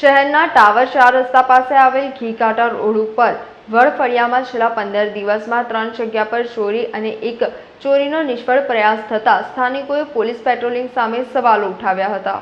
શહેરના ટાવર ચાર રસ્તા પાસે આવેલ ઘીકાંટા રોડ ઉપર વડફળિયામાં છેલ્લા પંદર દિવસમાં ત્રણ જગ્યા પર ચોરી અને એક ચોરીનો નિષ્ફળ પ્રયાસ થતાં સ્થાનિકોએ પોલીસ પેટ્રોલિંગ સામે સવાલો ઉઠાવ્યા હતા.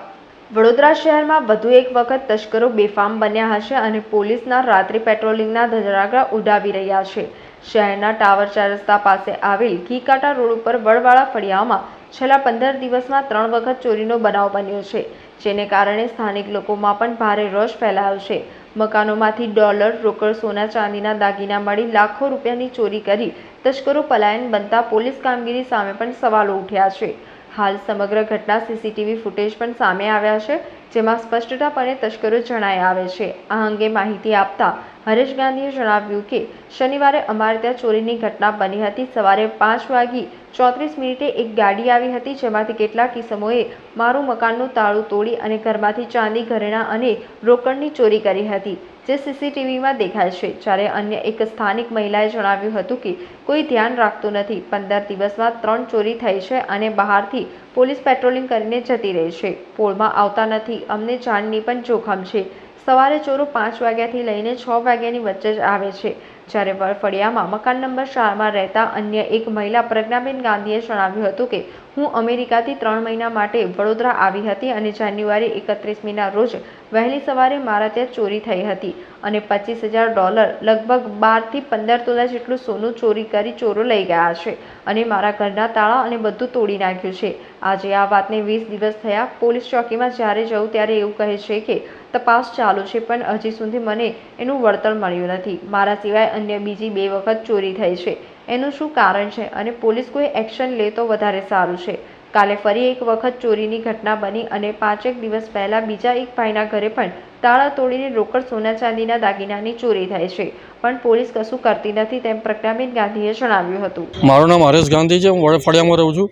વડોદરા શહેરમાં વધુ એક વખત તસ્કરો બેફામ બન્યા હશે અને પોલીસના રાત્રિ પેટ્રોલિંગના ધજાગરા ઉડાવી રહ્યા છે. શહેરના ટાવર ચાર રસ્તા પાસે આવેલ ઘીકાંટા રોડ ઉપર વડવાળા ફળિયામાં છેલ્લા પંદર દિવસમાં ત્રણ વખત ચોરીનો બનાવ બન્યો છે. જેને કારણે સ્થાનિક લોકોમાં પણ ભારે રોષ ફેલાયો છે મકાનોમાંથી ડોલર, રોકડ, સોના, ચાંદીના દાગીના મળી લાખો રૂપિયાની ચોરી કરી તસ્કરો પલાયન બનતા પોલીસ કામગીરી સામે પણ સવાલો ઉઠ્યા છે. હાલ સમગ્ર ઘટના સીસીટીવી ફૂટેજ પણ સામે આવ્યા છે, જેમાં સ્પષ્ટતાપણે તસ્કરો જણાય આવે છે. આ અંગે માહિતી આપતા હરેશ ગાંધીએ જણાવ્યું કે, શનિવારે અમારે ત્યાં ચોરીની ઘટના બની હતી. સવારે પાંચ વાગી ચોત્રીસ મિનિટે એક ગાડી આવી હતી જેમાંથી કેટલાક કિસમોએ મારું મકાનનું તાળું તોડી અને ઘરમાંથી ચાંદી, ઘરેણાં અને રોકડની ચોરી કરી હતી, જે સીસીટીવીમાં દેખાય છે. જ્યારે અન્ય એક સ્થાનિક મહિલાએ જણાવ્યું હતું કે, કોઈ ધ્યાન રાખતું નથી. પંદર દિવસમાં ત્રણ ચોરી થઈ છે અને બહારથી પોલીસ પેટ્રોલિંગ કરીને જતી રહી છે. પોળમાં આવતા નથી. અમને જાનની પણ જોખમ છે. સવારે ચોરો પાંચ વાગ્યાથી લઈને છ વાગ્યાની વચ્ચે જ આવે છે. જ્યારે વરફળિયામાં મકાન નંબર ચારમાં રહેતા અન્ય એક મહિલા પ્રજ્ઞાબેન ગાંધીએ જણાવ્યું હતું કે હું અમેરિકાથી ત્રણ મહિના માટે વડોદરા આવી હતી અને જાન્યુઆરી એકત્રીસમીના રોજ વહેલી સવારે મારા ત્યાં ચોરી થઈ હતી અને પચીસ હજાર ડોલર લગભગ બારથી પંદર તોલા જેટલું સોનું ચોરી કરી ચોરો લઈ ગયા છે અને મારા ઘરના તાળા અને બધું તોડી નાખ્યું છે. આજે આ વાતને વીસ દિવસ થયા. પોલીસ ચોકીમાં જ્યારે જઉં ત્યારે એવું કહે છે કે, તપાસ ચાલુ છે, પણ હજી સુધી મને એનું વળતર મળ્યું નથી. મારા સિવાય અન્ય બીજી બે વખત ચોરી થઈ છે. એનું શું કારણ છે? અને પોલીસ કોઈ એક્શન લે તો વધારે સારું છે. કાલે ફરી એક વખત ચોરીની ઘટના બની અને પાંચેક દિવસ પહેલાં બીજા એક ભાઈના ઘરે પણ તાળા તોડીને રોકડ સોના ચાંદીના દાગીનાની ચોરી થાય છે. પણ પોલીસ કશું કરતી નથી તેમ પ્રજ્ઞાબેન ગાંધીએ જણાવ્યું હતું. મારું નામ હરેશ ગાંધી છે. હું વડફળિયામાં રહું છું.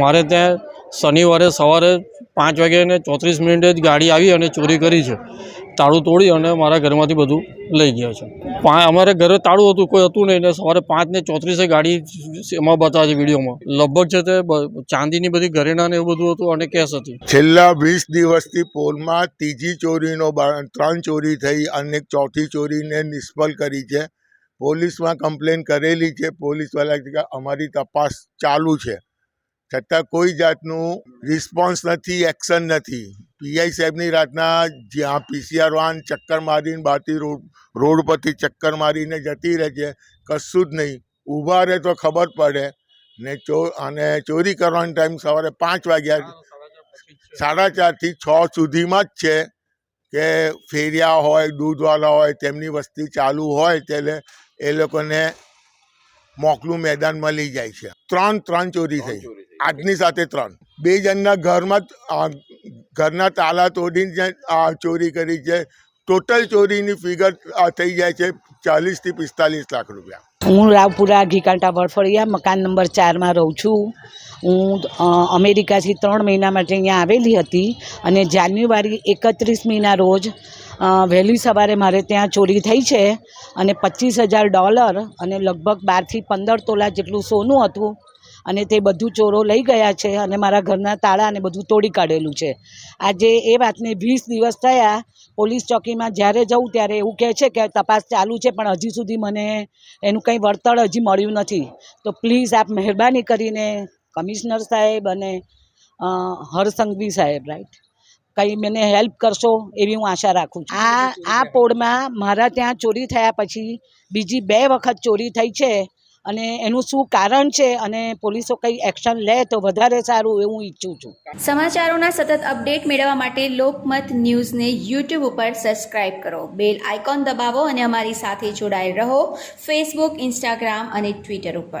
મારે ત્યાં શનિવારે સવારે પાંચ વાગે અને ચોત્રીસ મિનિટે જ ગાડી આવી અને ચોરી કરી છે. તાળું તોડી અને મારા ઘરમાંથી બધું લઈ ગયા છે. અમારે ઘરે તાળું હતું, કોઈ હતું નહીં. ને સવારે પાંચ ને ચોત્રીસે ગાડી એમાં બતાવે છે વિડીયોમાં. લગભગ છે તે ચાંદીની બધી ઘરેણા ને એવું બધું હતું અને કેસ હતી. છેલ્લા વીસ દિવસથી પોલમાં ત્રીજી ચોરીનો ત્રણ ચોરી થઈ અને ચોથી ચોરીને નિષ્ફળ કરી છે. પોલીસમાં કમ્પ્લેન કરેલી છે. પોલીસવાળા અમારી તપાસ ચાલુ છે. છતાં કોઈ જાતનું રિસ્પોન્સ નથી એક્શન નથી. પીઆઈ સાહેબની રાતના જ્યાં પીસીઆર વાન ચક્કર મારીને બહારથી રોડ રોડ પરથી ચક્કર મારીને જતી રહે છે, કશું જ નહીં. ઊભા રહે તો ખબર પડે. ને ચો, અને ચોરી કરવાનો ટાઈમ સવારે પાંચ વાગ્યા સાડા ચારથી છ સુધીમાં જ છે કે ફેરિયા હોય દૂધવાળા હોય, તેમની વસ્તી ચાલુ હોય ત્યારે એ લોકોને મોકલું મેદાન મળી જાય છે. ત્રણ ત્રણ ચોરી થઈ. આજની સાથે ત્રણ. બે જણના ઘરમાં ઘરના તાલા તોડીને ચોરી કરી છે. ટોટલ ચોરીની ફિગર થઈ જાય છે ચાલીસથી પિસ્તાલીસ લાખ રૂપિયા. હું રાવપુરા ઘીકાંટા વડફળિયા મકાન નંબર ચારમાં રહું છું. હું અમેરિકાથી ત્રણ મહિના માટે અહીંયા આવેલી હતી અને જાન્યુઆરી એકત્રીસમીના રોજ વહેલી સવારે મારે ત્યાં ચોરી થઈ છે અને પચીસ હજાર ડોલર અને લગભગ બારથી પંદર તોલા જેટલું સોનું હતું. અને તે બધું ચોરો લઈ ગયા છે અને મારા ઘરના તાળા અને બધું તોડી કાઢેલું છે. આજે એ વાતને વીસ દિવસ થયા પોલીસ ચોકીમાં જ્યારે જઉં ત્યારે એવું કહે છે કે તપાસ ચાલુ છે પણ હજી સુધી મને એનું કંઈ વળતર હજી મળ્યું નથી. તો પ્લીઝ આપ મહેરબાની કરીને કમિશનર સાહેબ અને હરસંઘવી સાહેબ, રાઈટ. કંઈ મને હેલ્પ કરશો એવી હું આશા રાખું છું. આ આ પોળમાં મારા ત્યાં ચોરી થયા પછી બીજી બે વખત ચોરી થઈ છે. અને એનું શું કારણ છે અને પોલીસો કંઈ એક્શન લે તો વધારે સારું એવું ઈચ્છું છું. સમાચારોના સતત અપડેટ મેળવવા માટે લોકમત ન્યૂઝને યુટ્યુબ ઉપર સબસ્ક્રાઇબ કરો. બેલ આઇકોન દબાવો અને અમારી સાથે જોડાયેલ રહો ફેસબુક, ઇન્સ્ટાગ્રામ અને ટ્વિટર ઉપર.